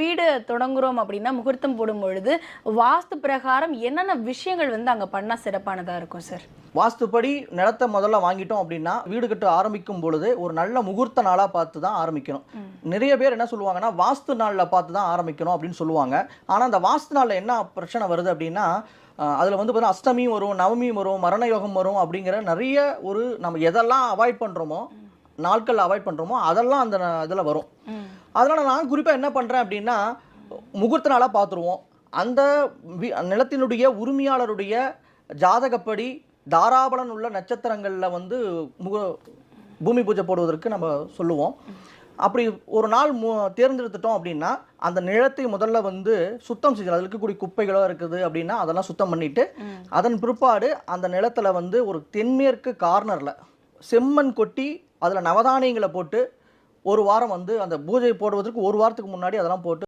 வீடு தொடங்குறோம் அப்படின்னா முகூர்த்தம் போடும் பொழுது வாஸ்து பிரகாரம் என்னென்ன விஷயங்கள் வந்து அங்க பண்ணா சிறப்பானதா இருக்கும் சார் வாஸ்துப்படி நிலத்தை முதல்ல வாங்கிட்டோம் அப்படின்னா வீடு கட்ட ஆரம்பிக்கும் பொழுது ஒரு நல்ல முகூர்த்த நாளாக பார்த்து தான் ஆரம்பிக்கணும். நிறைய பேர் என்ன சொல்லுவாங்கன்னா வாஸ்து நாளில் பார்த்து தான் ஆரம்பிக்கணும் அப்படின்னு சொல்லுவாங்க. ஆனால் அந்த வாஸ்து நாளில் என்ன பிரச்சனை வருது அப்படின்னா அதில் வந்து பார்த்தீங்கன்னா அஷ்டமியும் வரும் நவமியும் வரும் மரண யோகம் வரும் அப்படிங்கிற நிறைய ஒரு நம்ம எதெல்லாம் அவாய்ட் பண்ணுறோமோ நாட்கள் அவாய்ட் பண்ணுறோமோ அதெல்லாம் அந்த இதில் வரும். அதனால் நான் குறிப்பாக என்ன பண்ணுறேன் அப்படின்னா முகூர்த்த நாளாக பார்த்துருவோம் அந்த நிலத்தினுடைய உரிமையாளருடைய ஜாதகப்படி தாராபலன் உள்ள நட்சத்திரங்களில் வந்து முக பூமி பூஜை போடுவதற்கு நம்ம சொல்லுவோம். அப்படி ஒரு நாள் மு தேர்ந்தெடுத்துட்டோம் அப்படின்னா அந்த நிலத்தை முதல்ல வந்து சுத்தம் செய்யணும் அதில் இருக்கக்கூடிய குப்பைகளோ இருக்குது அப்படின்னா அதெல்லாம் சுத்தம் பண்ணிட்டு அதன் பிற்பாடு அந்த நிலத்துல வந்து ஒரு தென்மேற்கு கார்னரில் செம்மண் கொட்டி அதில் நவதானியங்களை போட்டு ஒரு வாரம் வந்து அந்த பூஜை போடுவதற்கு ஒரு வாரத்துக்கு முன்னாடி அதெல்லாம் போட்டு